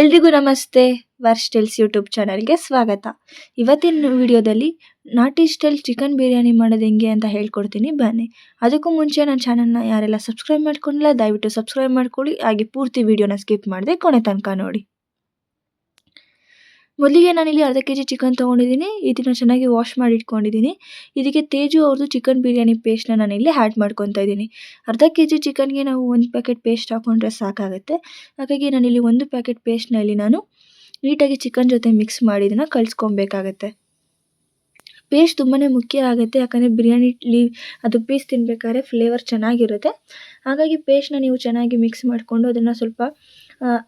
ಎಲ್ರಿಗೂ ನಮಸ್ತೆ. ವರ್ಷ್ ಟೆಲ್ಸ್ ಯೂಟ್ಯೂಬ್ ಚಾನಲ್ಗೆ ಸ್ವಾಗತ. ಇವತ್ತಿನ ವಿಡಿಯೋದಲ್ಲಿ ನಾಟಿ ಸ್ಟೈಲ್ ಚಿಕನ್ ಬಿರಿಯಾನಿ ಮಾಡೋದು ಹೆಂಗೆ ಅಂತ ಹೇಳ್ಕೊಡ್ತೀನಿ. ಬನ್ನಿ. ಅದಕ್ಕೂ ಮುಂಚೆ ನನ್ನ ಚಾನಲ್ನ ಯಾರೆಲ್ಲ ಸಬ್ಸ್ಕ್ರೈಬ್ ಮಾಡ್ಕೊಂಡಿಲ್ಲ, ದಯವಿಟ್ಟು ಸಬ್ಸ್ಕ್ರೈಬ್ ಮಾಡ್ಕೊಳ್ಳಿ. ಹಾಗೆ ಪೂರ್ತಿ ವಿಡಿಯೋನ ಸ್ಕಿಪ್ ಮಾಡಿದೆ ಕೊನೆ ತನಕ ನೋಡಿ. ಮೊದಲಿಗೆ ನಾನಿಲ್ಲಿ ಅರ್ಧ ಕೆ ಜಿ ಚಿಕನ್ ತೊಗೊಂಡಿದ್ದೀನಿ. ಇದನ್ನು ಚೆನ್ನಾಗಿ ವಾಶ್ ಮಾಡಿ ಇಟ್ಕೊಂಡಿದ್ದೀನಿ. ಇದಕ್ಕೆ ತೇಜು ಅವ್ರದ್ದು ಚಿಕನ್ ಬಿರಿಯಾನಿ ಪೇಸ್ಟ್ನ ನಾನಿಲ್ಲಿ ಆ್ಯಡ್ ಮಾಡ್ಕೊತಾ ಇದ್ದೀನಿ. ಅರ್ಧ ಕೆ ಜಿ ಚಿಕನ್ಗೆ ನಾವು ಒಂದು ಪ್ಯಾಕೆಟ್ ಪೇಸ್ಟ್ ಹಾಕ್ಕೊಂಡ್ರೆ ಸಾಕಾಗುತ್ತೆ. ಹಾಗಾಗಿ ನಾನಿಲ್ಲಿ ಒಂದು ಪ್ಯಾಕೆಟ್ ಪೇಸ್ಟ್ನಲ್ಲಿ ನಾನು ನೀಟಾಗಿ ಚಿಕನ್ ಜೊತೆ ಮಿಕ್ಸ್ ಮಾಡಿ ಇದನ್ನು ಕಲಿಸ್ಕೊಬೇಕಾಗತ್ತೆ. ಪೇಸ್ಟ್ ತುಂಬಾ ಮುಖ್ಯ ಆಗುತ್ತೆ. ಯಾಕಂದರೆ ಬಿರಿಯಾನಿಲಿ ಅದು ಪೀಸ್ ತಿನ್ಬೇಕಾದ್ರೆ ಫ್ಲೇವರ್ ಚೆನ್ನಾಗಿರುತ್ತೆ. ಹಾಗಾಗಿ ಪೇಸ್ಟ್ನ ನೀವು ಚೆನ್ನಾಗಿ ಮಿಕ್ಸ್ ಮಾಡಿಕೊಂಡು ಅದನ್ನು ಸ್ವಲ್ಪ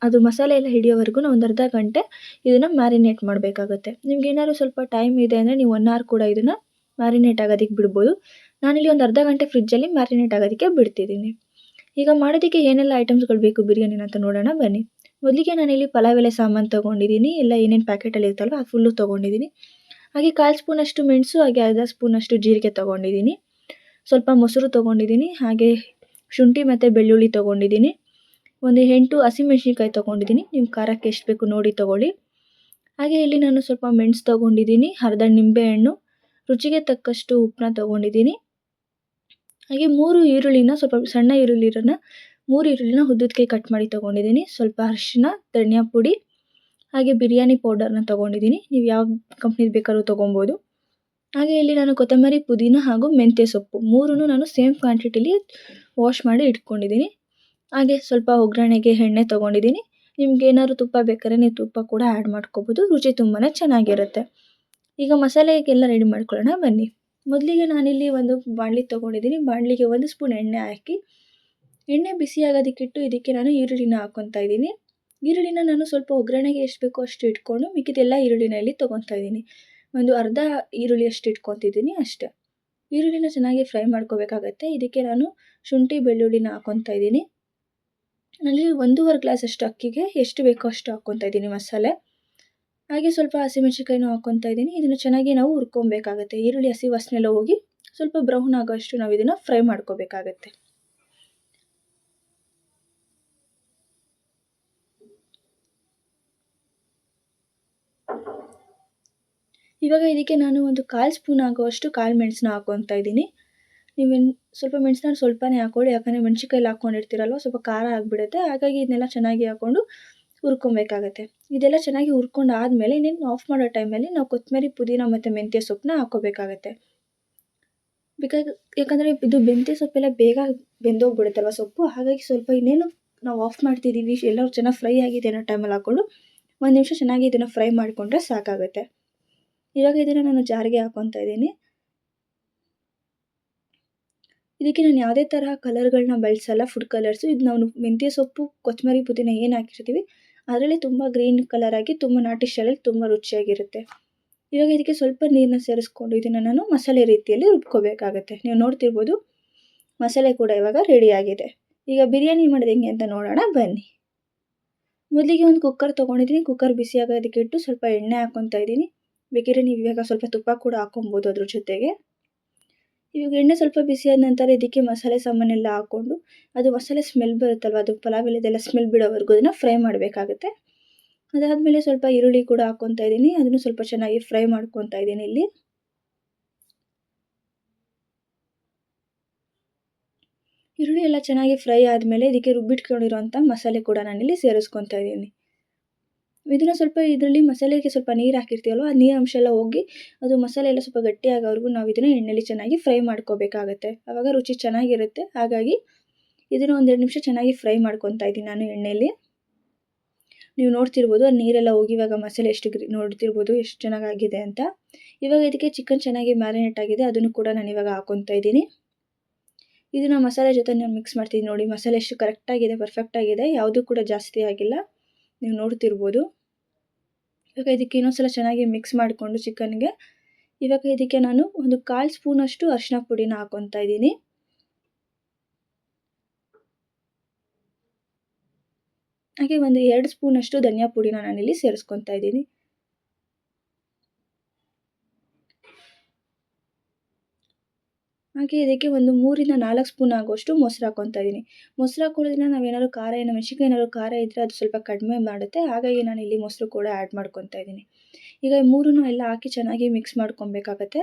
ಅದು ಮಸಾಲೆ ಎಲ್ಲ ಹಿಡಿಯೋವರೆಗೂ ಒಂದು ಅರ್ಧ ಗಂಟೆ ಇದನ್ನು ಮ್ಯಾರಿನೇಟ್ ಮಾಡಬೇಕಾಗುತ್ತೆ. ನಿಮ್ಗೆ ಏನಾದ್ರು ಸ್ವಲ್ಪ ಟೈಮ್ ಇದೆ ಅಂದರೆ ನೀವು ಒನ್ ಅವರ್ ಕೂಡ ಇದನ್ನು ಮ್ಯಾರಿನೇಟ್ ಆಗೋದಕ್ಕೆ ಬಿಡ್ಬೋದು. ನಾನಿಲ್ಲಿ ಒಂದು ಅರ್ಧ ಗಂಟೆ ಫ್ರಿಜ್ಜಲ್ಲಿ ಮ್ಯಾರಿನೇಟ್ ಆಗೋದಕ್ಕೆ ಬಿಡ್ತಿದ್ದೀನಿ. ಈಗ ಮಾಡೋದಕ್ಕೆ ಏನೆಲ್ಲ ಐಟಮ್ಸ್ಗಳು ಬೇಕು ಬಿರಿಯಾನಿನ ಅಂತ ನೋಡೋಣ, ಬನ್ನಿ. ಮೊದಲಿಗೆ ನಾನಿಲ್ಲಿ ಪಲಾವ್ ಎಲೆ ಸಾಮಾನು ತೊಗೊಂಡಿದ್ದೀನಿ ಎಲ್ಲ ಏನೇನು ಪ್ಯಾಕೆಟಲ್ಲಿ ಇರುತ್ತಲ್ವ ಆ ಫುಲ್ಲು ತೊಗೊಂಡಿದ್ದೀನಿ. ಹಾಗೆ ಕಾಲು ಸ್ಪೂನಷ್ಟು ಮೆಣಸು, ಹಾಗೆ ಅರ್ಧ ಸ್ಪೂನಷ್ಟು ಜೀರಿಗೆ ತೊಗೊಂಡಿದ್ದೀನಿ. ಸ್ವಲ್ಪ ಮೊಸರು ತೊಗೊಂಡಿದ್ದೀನಿ, ಹಾಗೆ ಶುಂಠಿ ಮತ್ತು ಬೆಳ್ಳುಳ್ಳಿ ತೊಗೊಂಡಿದ್ದೀನಿ. ಒಂದು ಎಂಟು ಹಸಿಮೆಣ್ಸಿನ್ಕಾಯಿ ತೊಗೊಂಡಿದ್ದೀನಿ. ನಿಮ್ಮ ಖಾರಕ್ಕೆ ಎಷ್ಟು ಬೇಕು ನೋಡಿ ತೊಗೊಳ್ಳಿ. ಹಾಗೆ ಇಲ್ಲಿ ನಾನು ಸ್ವಲ್ಪ ಮೆಣಸು ತೊಗೊಂಡಿದ್ದೀನಿ, ಅರ್ಧ ನಿಂಬೆಹಣ್ಣು ರುಚಿಗೆ ತಕ್ಕಷ್ಟು ಉಪ್ಪನ್ನ ತೊಗೊಂಡಿದ್ದೀನಿ. ಹಾಗೆ ಮೂರು ಈರುಳ್ಳಿನ, ಸ್ವಲ್ಪ ಸಣ್ಣ ಈರುಳ್ಳಿರನ್ನು ಮೂರು ಈರುಳ್ಳಿನ ಉದ್ದಕ್ಕೆ ಕಟ್ ಮಾಡಿ ತೊಗೊಂಡಿದ್ದೀನಿ. ಸ್ವಲ್ಪ ಅರಿಶಿನ ಧನಿಯಾ ಪುಡಿ, ಹಾಗೆ ಬಿರಿಯಾನಿ ಪೌಡರ್ನ ತೊಗೊಂಡಿದ್ದೀನಿ. ನೀವು ಯಾವ ಕಂಪ್ನಿದು ಬೇಕಾದ್ರೂ ತೊಗೊಬೋದು. ಹಾಗೆ ಇಲ್ಲಿ ನಾನು ಕೊತ್ತಂಬರಿ, ಪುದೀನ ಹಾಗೂ ಮೆಂತ್ಯ ಸೊಪ್ಪು ಮೂರನ್ನು ನಾನು ಸೇಮ್ ಕ್ವಾಂಟಿಟಿಲಿ ವಾಶ್ ಮಾಡಿ ಇಟ್ಕೊಂಡಿದ್ದೀನಿ. ಹಾಗೆ ಸ್ವಲ್ಪ ಒಗ್ಗರಣೆಗೆ ಎಣ್ಣೆ ತೊಗೊಂಡಿದ್ದೀನಿ. ನಿಮ್ಗೆ ಏನಾದ್ರು ತುಪ್ಪ ಬೇಕಾದ್ರೆ ನೀವು ತುಪ್ಪ ಕೂಡ ಆ್ಯಡ್ ಮಾಡ್ಕೋಬೋದು. ರುಚಿ ತುಂಬಾ ಚೆನ್ನಾಗಿರುತ್ತೆ. ಈಗ ಮಸಾಲೆಗೆಲ್ಲ ರೆಡಿ ಮಾಡ್ಕೊಳ್ಳೋಣ, ಬನ್ನಿ. ಮೊದಲಿಗೆ ನಾನಿಲ್ಲಿ ಒಂದು ಬಾಣಲಿ ತೊಗೊಂಡಿದ್ದೀನಿ. ಬಾಣಲಿಗೆ ಒಂದು ಸ್ಪೂನ್ ಎಣ್ಣೆ ಹಾಕಿ, ಎಣ್ಣೆ ಬಿಸಿ ಆಗೋದಕ್ಕಿಟ್ಟು ಇದಕ್ಕೆ ನಾನು ಈರುಳ್ಳಿನ ಹಾಕ್ಕೊತಾ ಇದ್ದೀನಿ. ಈರುಳ್ಳಿನ ನಾನು ಸ್ವಲ್ಪ ಒಗ್ಗರಣೆಗೆ ಎಷ್ಟು ಬೇಕೋ ಅಷ್ಟು ಇಟ್ಕೊಂಡು ಮಿಕ್ಕಿದೆಲ್ಲ ಈರುಳ್ಳಿನಲ್ಲಿ ತೊಗೊತಾ ಇದ್ದೀನಿ. ಒಂದು ಅರ್ಧ ಈರುಳ್ಳಿ ಅಷ್ಟು ಇಟ್ಕೊತಿದ್ದೀನಿ ಅಷ್ಟೇ. ಈರುಳ್ಳಿನ ಚೆನ್ನಾಗಿ ಫ್ರೈ ಮಾಡ್ಕೋಬೇಕಾಗತ್ತೆ. ಇದಕ್ಕೆ ನಾನು ಶುಂಠಿ ಬೆಳ್ಳುಳ್ಳಿನ ಹಾಕ್ಕೊತಾ ಇದ್ದೀನಿ. ಅಲ್ಲಿ ಒಂದೂವರೆ ಗ್ಲಾಸ್ ಅಷ್ಟು ಅಕ್ಕಿಗೆ ಎಷ್ಟು ಬೇಕೋ ಅಷ್ಟು ಹಾಕ್ಕೊತಾ ಇದ್ದೀನಿ ಮಸಾಲೆ. ಹಾಗೆ ಸ್ವಲ್ಪ ಹಸಿಮೆಣ್ಸಿನ್ಕಾಯಿನೂ ಹಾಕ್ಕೊತಾ ಇದ್ದೀನಿ. ಇದನ್ನು ಚೆನ್ನಾಗಿ ನಾವು ಹುರ್ಕೊಬೇಕಾಗತ್ತೆ. ಈರುಳ್ಳಿ, ಹಸಿ ವಾಸನೆಲ್ಲ ಹೋಗಿ ಸ್ವಲ್ಪ ಬ್ರೌನ್ ಆಗೋಷ್ಟು ನಾವು ಇದನ್ನು ಫ್ರೈ ಮಾಡ್ಕೋಬೇಕಾಗತ್ತೆ. ಇವಾಗ ಇದಕ್ಕೆ ನಾನು ಒಂದು ಕಾಲು ಸ್ಪೂನ್ ಆಗುವಷ್ಟು ಕಾಳು ಮೆಣಸನ್ನ ಹಾಕ್ಕೊತಾ ಇದ್ದೀನಿ. ನೀವೇನು ಸ್ವಲ್ಪ ಮೆಣಸನ್ನ ಸ್ವಲ್ಪನೇ ಹಾಕ್ಕೊಳ್ಳಿ, ಯಾಕಂದರೆ ಮೆಣ್ಸಿನ್ಕಾಯಲ್ಲಿ ಹಾಕ್ಕೊಂಡಿರ್ತೀರಲ್ವ, ಸ್ವಲ್ಪ ಖಾರ ಆಗಿಬಿಡುತ್ತೆ. ಹಾಗಾಗಿ ಇದನ್ನೆಲ್ಲ ಚೆನ್ನಾಗಿ ಹಾಕ್ಕೊಂಡು ಹುರ್ಕೊಬೇಕಾಗತ್ತೆ. ಇದೆಲ್ಲ ಚೆನ್ನಾಗಿ ಹುರ್ಕೊಂಡು ಆದಮೇಲೆ ಇನ್ನೇನು ಆಫ್ ಮಾಡೋ ಟೈಮಲ್ಲಿ ನಾವು ಕೊತ್ತಂಬರಿ ಪುದೀನ ಮತ್ತು ಮೆಂತ್ಯ ಸೊಪ್ಪನ್ನ ಹಾಕ್ಕೋಬೇಕಾಗತ್ತೆ. ಬಿಕಾಸ್ ಯಾಕಂದರೆ ಇದು ಮೆಂತ್ಯ ಸೊಪ್ಪೆಲ್ಲ ಬೇಗ ಬೆಂದೋಗ್ಬಿಡುತ್ತಲ್ವ ಸೊಪ್ಪು, ಹಾಗಾಗಿ ಸ್ವಲ್ಪ ಇನ್ನೇನು ನಾವು ಆಫ್ ಮಾಡ್ತಿದ್ದೀವಿ ಎಲ್ಲರೂ ಚೆನ್ನಾಗಿ ಫ್ರೈ ಆಗಿದೆ ಅನ್ನೋ ಟೈಮಲ್ಲಿ ಹಾಕ್ಕೊಂಡು ಒಂದು ನಿಮಿಷ ಚೆನ್ನಾಗಿ ಇದನ್ನು ಫ್ರೈ ಮಾಡಿಕೊಂಡ್ರೆ ಸಾಕಾಗುತ್ತೆ. ಇವಾಗ ಇದನ್ನು ನಾನು ಜಾರಿಗೆ ಹಾಕ್ಕೊತಾ ಇದ್ದೀನಿ. ಇದಕ್ಕೆ ನಾನು ಯಾವುದೇ ತರಹ ಕಲರ್ಗಳನ್ನ ಬಳಸಲ್ಲ ಫುಡ್ ಕಲರ್ಸು ಇದು ನಾವು ಮೆಂತ್ಯ ಸೊಪ್ಪು ಕೊತ್ತಂಬರಿ ಪುದೀನ ಏನು ಹಾಕಿರ್ತೀವಿ, ಅದರಲ್ಲಿ ತುಂಬ ಗ್ರೀನ್ ಕಲರ್ ಆಗಿ ತುಂಬ ನಾಟಿ ಸ್ಟೈಲಲ್ಲಿ ತುಂಬ ರುಚಿಯಾಗಿರುತ್ತೆ. ಇವಾಗ ಇದಕ್ಕೆ ಸ್ವಲ್ಪ ನೀರನ್ನ ಸೇರಿಸ್ಕೊಂಡು ಇದನ್ನು ನಾನು ಮಸಾಲೆ ರೀತಿಯಲ್ಲಿ ರುಬ್ಕೋಬೇಕಾಗತ್ತೆ. ನೀವು ನೋಡ್ತಿರ್ಬೋದು, ಮಸಾಲೆ ಕೂಡ ಇವಾಗ ರೆಡಿಯಾಗಿದೆ ಈಗ ಬಿರಿಯಾನಿ ಮಾಡೋದು ಹೆಂಗೆ ಅಂತ ನೋಡೋಣ, ಬನ್ನಿ. ಮೊದಲಿಗೆ ಒಂದು ಕುಕ್ಕರ್ ತೊಗೊಂಡಿದ್ದೀನಿ. ಕುಕ್ಕರ್ ಬಿಸಿ ಇಟ್ಟು ಸ್ವಲ್ಪ ಎಣ್ಣೆ ಹಾಕ್ಕೊತಾ ಇದ್ದೀನಿ. ಬೇಕಿದ್ರೆ ನೀವು ಇವಾಗ ಸ್ವಲ್ಪ ತುಪ್ಪ ಕೂಡ ಹಾಕೊಬೋದು ಅದ್ರ ಜೊತೆಗೆ. ಇವಾಗ ಎಣ್ಣೆ ಸ್ವಲ್ಪ ಬಿಸಿಯಾದ ನಂತರ ಇದಕ್ಕೆ ಮಸಾಲೆ ಸಾಮಾನೆಲ್ಲ ಹಾಕ್ಕೊಂಡು ಅದು ಮಸಾಲೆ ಸ್ಮೆಲ್ ಬರುತ್ತಲ್ವ, ಅದು ಪಲಾವ್ ಇಲ್ಲದೆಲ್ಲ ಸ್ಮೆಲ್ ಬಿಡೋವರೆಗೂ ಅದನ್ನು ಫ್ರೈ ಮಾಡಬೇಕಾಗುತ್ತೆ. ಅದಾದಮೇಲೆ ಸ್ವಲ್ಪ ಈರುಳ್ಳಿ ಕೂಡ ಹಾಕ್ಕೊತಾ ಇದ್ದೀನಿ, ಅದನ್ನು ಸ್ವಲ್ಪ ಚೆನ್ನಾಗಿ ಫ್ರೈ ಮಾಡ್ಕೊತಾ ಇದ್ದೀನಿ ಇಲ್ಲಿ. ಈರುಳ್ಳಿ ಎಲ್ಲ ಚೆನ್ನಾಗಿ ಫ್ರೈ ಆದಮೇಲೆ ಇದಕ್ಕೆ ರುಬ್ಬಿಟ್ಕೊಂಡಿರೋಂಥ ಮಸಾಲೆ ಕೂಡ ನಾನಿಲ್ಲಿ ಸೇರಿಸ್ಕೊತಾ ಇದ್ದೀನಿ. ಇದನ್ನು ಸ್ವಲ್ಪ ಇದರಲ್ಲಿ ಮಸಾಲೆಗೆ ಸ್ವಲ್ಪ ನೀರು ಹಾಕಿರ್ತೀವಲ್ವ, ಆ ನೀರು ಅಂಶ ಎಲ್ಲ ಹೋಗಿ ಅದು ಮಸಾಲೆ ಎಲ್ಲ ಸ್ವಲ್ಪ ಗಟ್ಟಿ ಆಗೋವರೆಗೂ ನಾವು ಇದನ್ನು ಎಣ್ಣೆಲಿ ಚೆನ್ನಾಗಿ ಫ್ರೈ ಮಾಡ್ಕೋಬೇಕಾಗತ್ತೆ. ಆವಾಗ ರುಚಿ ಚೆನ್ನಾಗಿರುತ್ತೆ. ಹಾಗಾಗಿ ಇದನ್ನು ಒಂದೆರಡು ನಿಮಿಷ ಚೆನ್ನಾಗಿ ಫ್ರೈ ಮಾಡ್ಕೊತಾ ಇದ್ದೀನಿ ನಾನು ಎಣ್ಣೆಯಲ್ಲಿ ನೀವು ನೋಡ್ತಿರ್ಬೋದು ಆ ನೀರೆಲ್ಲ ಹೋಗಿ ಇವಾಗ ಮಸಾಲೆ ಎಷ್ಟು ಗ್ರಿ, ನೋಡ್ತಿರ್ಬೋದು ಎಷ್ಟು ಚೆನ್ನಾಗಾಗಿದೆ ಅಂತ. ಇವಾಗ ಇದಕ್ಕೆ ಚಿಕನ್ ಚೆನ್ನಾಗಿ ಮ್ಯಾರಿನೇಟ್ ಆಗಿದೆ, ಅದನ್ನು ಕೂಡ ನಾನು ಇವಾಗ ಹಾಕೊತಾ ಇದ್ದೀನಿ. ಇದನ್ನು ಮಸಾಲೆ ಜೊತೆ ನಾನು ಮಿಕ್ಸ್ ಮಾಡ್ತೀನಿ ನೋಡಿ, ಮಸಾಲೆ ಎಷ್ಟು ಕರೆಕ್ಟಾಗಿದೆ ಪರ್ಫೆಕ್ಟಾಗಿದೆ ಯಾವುದೂ ಕೂಡ ಜಾಸ್ತಿ ಆಗಿಲ್ಲ. ನೀವು ನೋಡ್ತಿರ್ಬೋದು. ಇವಾಗ ಇದಕ್ಕೆ ಇನ್ನೊಂದ್ಸಲ ಚೆನ್ನಾಗಿ ಮಿಕ್ಸ್ ಮಾಡಿಕೊಂಡು ಚಿಕನ್ಗೆ ಇವಾಗ ಇದಕ್ಕೆ ನಾನು ಒಂದು ಕಾಲು ಸ್ಪೂನಷ್ಟು ಅರಿಶಿನ ಪುಡಿನ ಹಾಕೊತಾ ಇದ್ದೀನಿ. ಹಾಗೆ ಒಂದು ಎರಡು ಸ್ಪೂನಷ್ಟು ಧನಿಯಾ ಪುಡಿನ ನಾನಿಲ್ಲಿ ಸೇರಿಸ್ಕೊತಾ ಇದ್ದೀನಿ. ಹಾಗೆ ಇದಕ್ಕೆ ಒಂದು ಮೂರಿಂದ ನಾಲ್ಕು ಸ್ಪೂನ್ ಆಗುವಷ್ಟು ಮೊಸರು ಹಾಕ್ಕೊತಾ ಇದ್ದೀನಿ. ಮೊಸರು ಹಾಕೊಳ್ಳೋದ್ರಿಂದ ನಾವೇನಾದ್ರು ಖಾರ ಏನೋ ಮೆಣಸಿನ್ಕಾಯಿ ಏನಾದ್ರು ಖಾರ ಇದ್ದರೆ ಅದು ಸ್ವಲ್ಪ ಕಡಿಮೆ ಮಾಡುತ್ತೆ. ಹಾಗಾಗಿ ನಾನು ಇಲ್ಲಿ ಮೊಸರು ಕೂಡ ಆ್ಯಡ್ ಮಾಡ್ಕೊತಾ ಇದ್ದೀನಿ. ಈಗ ಈ ಮೂರನ್ನು ಎಲ್ಲ ಹಾಕಿ ಚೆನ್ನಾಗಿ ಮಿಕ್ಸ್ ಮಾಡ್ಕೊಬೇಕಾಗತ್ತೆ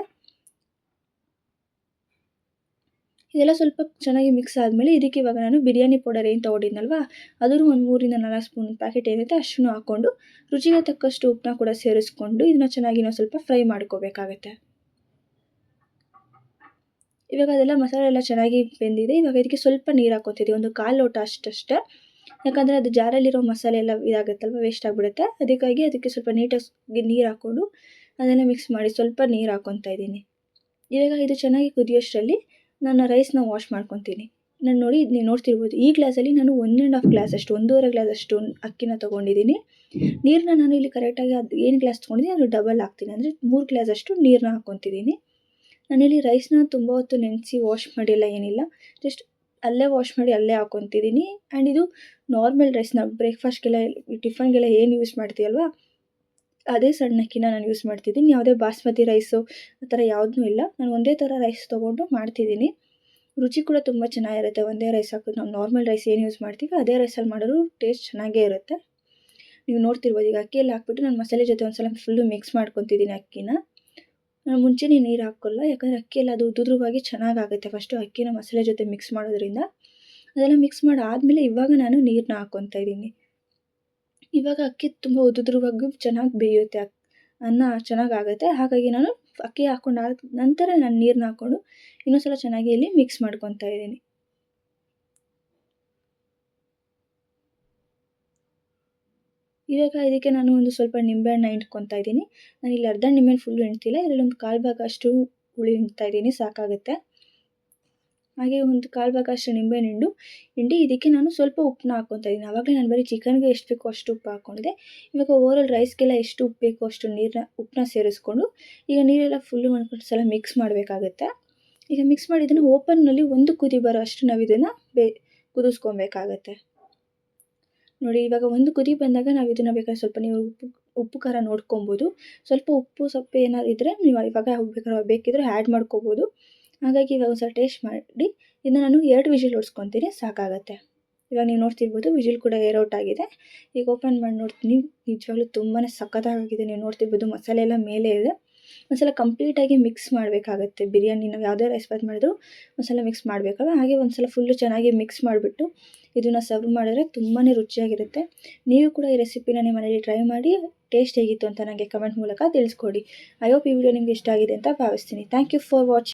ಇದೆಲ್ಲ ಸ್ವಲ್ಪ ಚೆನ್ನಾಗಿ ಮಿಕ್ಸ್ ಆದಮೇಲೆ ಇದಕ್ಕೆ ಇವಾಗ ನಾನು ಬಿರಿಯಾನಿ ಪೌಡರ್ ಏನು ತೊಗೊಂಡಿದ್ನಲ್ವ, ಅದನ್ನು ಒಂದು ಮೂರಿಂದ ನಾಲ್ಕು ಸ್ಪೂನ್ ಪ್ಯಾಕೆಟ್ ಏನಿದೆ ಅಷ್ಟನ್ನು ಹಾಕ್ಕೊಂಡು ರುಚಿಗೆ ತಕ್ಕಷ್ಟು ಉಪ್ಪನ್ನ ಕೂಡ ಸೇರಿಸ್ಕೊಂಡು ಇದನ್ನ ಚೆನ್ನಾಗಿ ನಾವು ಸ್ವಲ್ಪ ಫ್ರೈ ಮಾಡ್ಕೋಬೇಕಾಗತ್ತೆ ಇವಾಗ ಅದೆಲ್ಲ ಮಸಾಲೆ ಎಲ್ಲ ಚೆನ್ನಾಗಿ ಬೆಂದಿದೆ. ಇವಾಗ ಇದಕ್ಕೆ ಸ್ವಲ್ಪ ನೀರು ಹಾಕೋತಿದ್ದೀವಿ ಒಂದು ಕಾಲು ಲೋಟ ಅಷ್ಟಷ್ಟೇ. ಯಾಕಂದರೆ ಅದು ಜಾರಲ್ಲಿರೋ ಮಸಾಲೆ ಎಲ್ಲ ಇದಾಗುತ್ತಲ್ವ ವೇಸ್ಟ್ ಆಗಿಬಿಡುತ್ತೆ. ಅದಕ್ಕಾಗಿ ಅದಕ್ಕೆ ಸ್ವಲ್ಪ ನೀಟಾಗಿ ನೀರು ಹಾಕ್ಕೊಂಡು ಅದೆಲ್ಲ ಮಿಕ್ಸ್ ಮಾಡಿ ಸ್ವಲ್ಪ ನೀರು ಹಾಕ್ಕೊತಾ ಇದ್ದೀನಿ. ಇವಾಗ ಇದು ಚೆನ್ನಾಗಿ ಕುದಿಯೋಷ್ಟರಲ್ಲಿ ನಾನು ರೈಸ್ನ ವಾಶ್ ಮಾಡ್ಕೊತೀನಿ. ನಾನು ನೋಡಿ, ನೀವು ನೋಡ್ತಿರ್ಬೋದು, ಈ ಗ್ಲಾಸಲ್ಲಿ ನಾನು ಒನ್ ಆ್ಯಂಡ್ ಹಾಫ್ ಗ್ಲಾಸ್ ಅಷ್ಟು, ಒಂದೂವರೆ ಗ್ಲಾಸ್ ಅಷ್ಟು ಅಕ್ಕಿನ ತೊಗೊಂಡಿದ್ದೀನಿ. ನೀರನ್ನ ನಾನು ಇಲ್ಲಿ ಕರೆಕ್ಟಾಗಿ ಅದು ಏನು ಗ್ಲಾಸ್ ತೊಗೊಂಡಿದ್ದೀನಿ, ಅದು ಡಬಲ್ ಹಾಕ್ತೀನಿ. ಅಂದರೆ ಮೂರು ಗ್ಲಾಸ್ ಅಷ್ಟು ನೀರನ್ನ ಹಾಕ್ಕೊತಿದ್ದೀನಿ ನಾನಿಲ್ಲಿ ರೈಸ್ನ ತುಂಬ ಹೊತ್ತು ನೆನೆಸಿ ವಾಶ್ ಮಾಡಿಲ್ಲ, ಏನಿಲ್ಲ. ಜಸ್ಟ್ ಅಲ್ಲೇ ವಾಶ್ ಮಾಡಿ ಅಲ್ಲೇ ಹಾಕ್ಕೊತಿದ್ದೀನಿ. ಆ್ಯಂಡ್ ಇದು ನಾರ್ಮಲ್ ರೈಸ್ನ ಬ್ರೇಕ್ಫಾಸ್ಟ್ಗೆಲ್ಲ ಟಿಫನ್ಗೆಲ್ಲ ಏನು ಯೂಸ್ ಮಾಡ್ತೀಯಲ್ವಾ ಅದೇ ಸಣ್ಣ ಅಕ್ಕಿನ ನಾನು ಯೂಸ್ ಮಾಡ್ತಿದ್ದೀನಿ. ಯಾವುದೇ ಬಾಸ್ಮತಿ ರೈಸು ಆ ಥರ ಯಾವುದೂ ಇಲ್ಲ. ನಾನು ಒಂದೇ ಥರ ರೈಸ್ ತೊಗೊಂಡು ಮಾಡ್ತಿದ್ದೀನಿ. ರುಚಿ ಕೂಡ ತುಂಬ ಚೆನ್ನಾಗಿರುತ್ತೆ. ಒಂದೇ ರೈಸ್ ಹಾಕೋದು ನಾವು ನಾರ್ಮಲ್ ರೈಸ್ ಏನು ಯೂಸ್ ಮಾಡ್ತೀವಿ ಅದೇ ರೈಸಲ್ಲಿ ಮಾಡಿದ್ರು ಟೇಸ್ಟ್ ಚೆನ್ನಾಗೇ ಇರುತ್ತೆ. ನೀವು ನೋಡ್ತಿರ್ಬೋದು ಈಗ ಅಕ್ಕಿಯಲ್ಲಿ ಹಾಕ್ಬಿಟ್ಟು ನಾನು ಮಸಾಲೆ ಜೊತೆ ಒಂದು ಸಲ ಫುಲ್ಲು ಮಿಕ್ಸ್ ಮಾಡ್ಕೊತಿದ್ದೀನಿ ಅಕ್ಕಿನ. ನಾನು ಮುಂಚೆನೇ ನೀರು ಹಾಕ್ಕೊಲ್ಲ, ಯಾಕಂದರೆ ಅಕ್ಕಿಯಲ್ಲಿ ಅದು ಉದುರುವಾಗಿ ಚೆನ್ನಾಗಾಗುತ್ತೆ. ಫಸ್ಟು ಅಕ್ಕಿನ ಮಸಾಲೆ ಜೊತೆ ಮಿಕ್ಸ್ ಮಾಡೋದ್ರಿಂದ. ಅದೆಲ್ಲ ಮಿಕ್ಸ್ ಮಾಡಿ ಆದಮೇಲೆ ಇವಾಗ ನಾನು ನೀರನ್ನ ಹಾಕ್ಕೊತಾ ಇದ್ದೀನಿ. ಇವಾಗ ಅಕ್ಕಿ ತುಂಬ ಉದುದ್ರವಾಗಿ ಚೆನ್ನಾಗಿ ಬೇಯುತ್ತೆ ಅನ್ನ ಚೆನ್ನಾಗಾಗುತ್ತೆ. ಹಾಗಾಗಿ ನಾನು ಅಕ್ಕಿ ಹಾಕ್ಕೊಂಡಾದ ನಂತರ ನಾನು ನೀರನ್ನ ಹಾಕ್ಕೊಂಡು ಇನ್ನೊಂದು ಸಲ ಚೆನ್ನಾಗಿ ಇಲ್ಲಿ ಮಿಕ್ಸ್ ಮಾಡ್ಕೊತಾ ಇದ್ದೀನಿ. ಇವಾಗ ಇದಕ್ಕೆ ನಾನು ಒಂದು ಸ್ವಲ್ಪ ನಿಂಬೆಹಣ್ಣ ಹಿಂಡ್ಕೊತಾ ಇದ್ದೀನಿ. ನಾನು ಇಲ್ಲಿ ಅರ್ಧ ನಿಂಬೆಹಣ್ಣು ಫುಲ್ ಹಿಂಡ್ತಿಲ್ಲ ಇದರಲ್ಲಿ ಒಂದು ಕಾಲು ಭಾಗ ಅಷ್ಟು ಹುಳಿ ಹಿಂಡ್ತಾ ಇದ್ದೀನಿ, ಸಾಕಾಗುತ್ತೆ. ಹಾಗೆ ಒಂದು ಕಾಲು ಭಾಗ ಅಷ್ಟು ನಿಂಬೆಹಣ್ಣು ಹಿಂಡು, ಹಿಂಡಿ ಇದಕ್ಕೆ ನಾನು ಸ್ವಲ್ಪ ಉಪ್ಪನ್ನ ಹಾಕ್ಕೊತಾ ಇದ್ದೀನಿ. ಆವಾಗಲೇ ನಾನು ಬರೀ ಚಿಕನ್ಗೆ ಎಷ್ಟು ಬೇಕೋ ಅಷ್ಟು ಉಪ್ಪು ಹಾಕ್ಕೊಂಡಿದ್ದೆ. ಇವಾಗ ಓವರಾಲ್ ರೈಸ್ಗೆಲ್ಲ ಎಷ್ಟು ಉಪ್ಪು ಬೇಕೋ ಅಷ್ಟು ನೀರನ್ನ ಉಪ್ಪನ್ನ ಸೇರಿಸ್ಕೊಂಡು, ಈಗ ನೀರೆಲ್ಲ ಫುಲ್ಲು ಒಂದು ಸಲ ಮಿಕ್ಸ್ ಮಾಡಬೇಕಾಗತ್ತೆ. ಈಗ ಮಿಕ್ಸ್ ಮಾಡಿದ್ದನ್ನು ಓಪನ್ನಲ್ಲಿ ಒಂದು ಕುದಿ ಬರೋ ಅಷ್ಟು ನಾವು ಇದನ್ನು ಬೇ, ಕುದಿಸ್ಕೊಬೇಕಾಗತ್ತೆ. ನೋಡಿ, ಇವಾಗ ಒಂದು ಕುದಿ ಬಂದಾಗ ನಾವು ಇದನ್ನು ಬೇಕಾದ್ರೆ ಸ್ವಲ್ಪ ನೀವು ಉಪ್ಪು ಉಪ್ಪು ಖಾರ ನೋಡ್ಕೊಬೋದು. ಸ್ವಲ್ಪ ಉಪ್ಪು, ಸೊಪ್ಪು ಏನಾದ್ರು ಇದ್ದರೆ ನೀವು ಇವಾಗ ಬೇಕಾದ್ರೆ ಬೇಕಿದ್ರೆ ಆ್ಯಡ್ ಮಾಡ್ಕೋಬೋದು. ಹಾಗಾಗಿ ಇವಾಗ ಒಂದು ಸಲ ಟೇಸ್ಟ್ ಮಾಡಿ ಇದನ್ನ ನಾನು ಎರಡು ವಿಜಿಲ್ ಹೊಡ್ಸ್ಕೊತೀನಿ, ಸಾಕಾಗತ್ತೆ. ಇವಾಗ ನೀವು ನೋಡ್ತಿರ್ಬೋದು, ವಿಜಿಲ್ ಕೂಡ ಏರ್ ಔಟ್ ಆಗಿದೆ. ಈಗ ಓಪನ್ ಮಾಡಿ ನೋಡ್ತೀನಿ. ನಿಜವಾಗ್ಲೂ ತುಂಬಾ ಸಖತ್ತಾಗಿದೆ ನೀವು ನೋಡ್ತಿರ್ಬೋದು, ಮಸಾಲೆ ಎಲ್ಲ ಮೇಲೆ ಇದೆ. ಒಂದ್ಸಲ ಕಂಪ್ಲೀಟಾಗಿ ಮಿಕ್ಸ್ ಮಾಡಬೇಕಾಗತ್ತೆ. ಬಿರಿಯಾನಿ ನಾವು ಯಾವುದೇ ರೈಸ್ ಬಾತ್ ಮಾಡಿದ್ರು ಒಂದ್ಸಲ ಮಿಕ್ಸ್ ಮಾಡಬೇಕಲ್ಲ ಹಾಗೆ ಒಂದ್ಸಲ ಫುಲ್ಲು ಚೆನ್ನಾಗಿ ಮಿಕ್ಸ್ ಮಾಡಿಬಿಟ್ಟು ಇದನ್ನು ಸರ್ವ್ ಮಾಡಿದ್ರೆ ತುಂಬಾ ರುಚಿಯಾಗಿರುತ್ತೆ. ನೀವು ಕೂಡ ಈ ರೆಸಿಪಿನ ನಿಮ್ಮ ಮನೇಲಿ ಟ್ರೈ ಮಾಡಿ ಟೇಸ್ಟ್ ಹೇಗಿತ್ತು ಅಂತ ನನಗೆ ಕಮೆಂಟ್ ಮೂಲಕ ತಿಳಿಸ್ಕೊಡಿ. ಐ ಹೋಪ್ ಈ ವಿಡಿಯೋ ನಿಮಗೆ ಇಷ್ಟ ಆಗಿದೆ ಅಂತ ಭಾವಿಸ್ತೀನಿ. Thank you for watching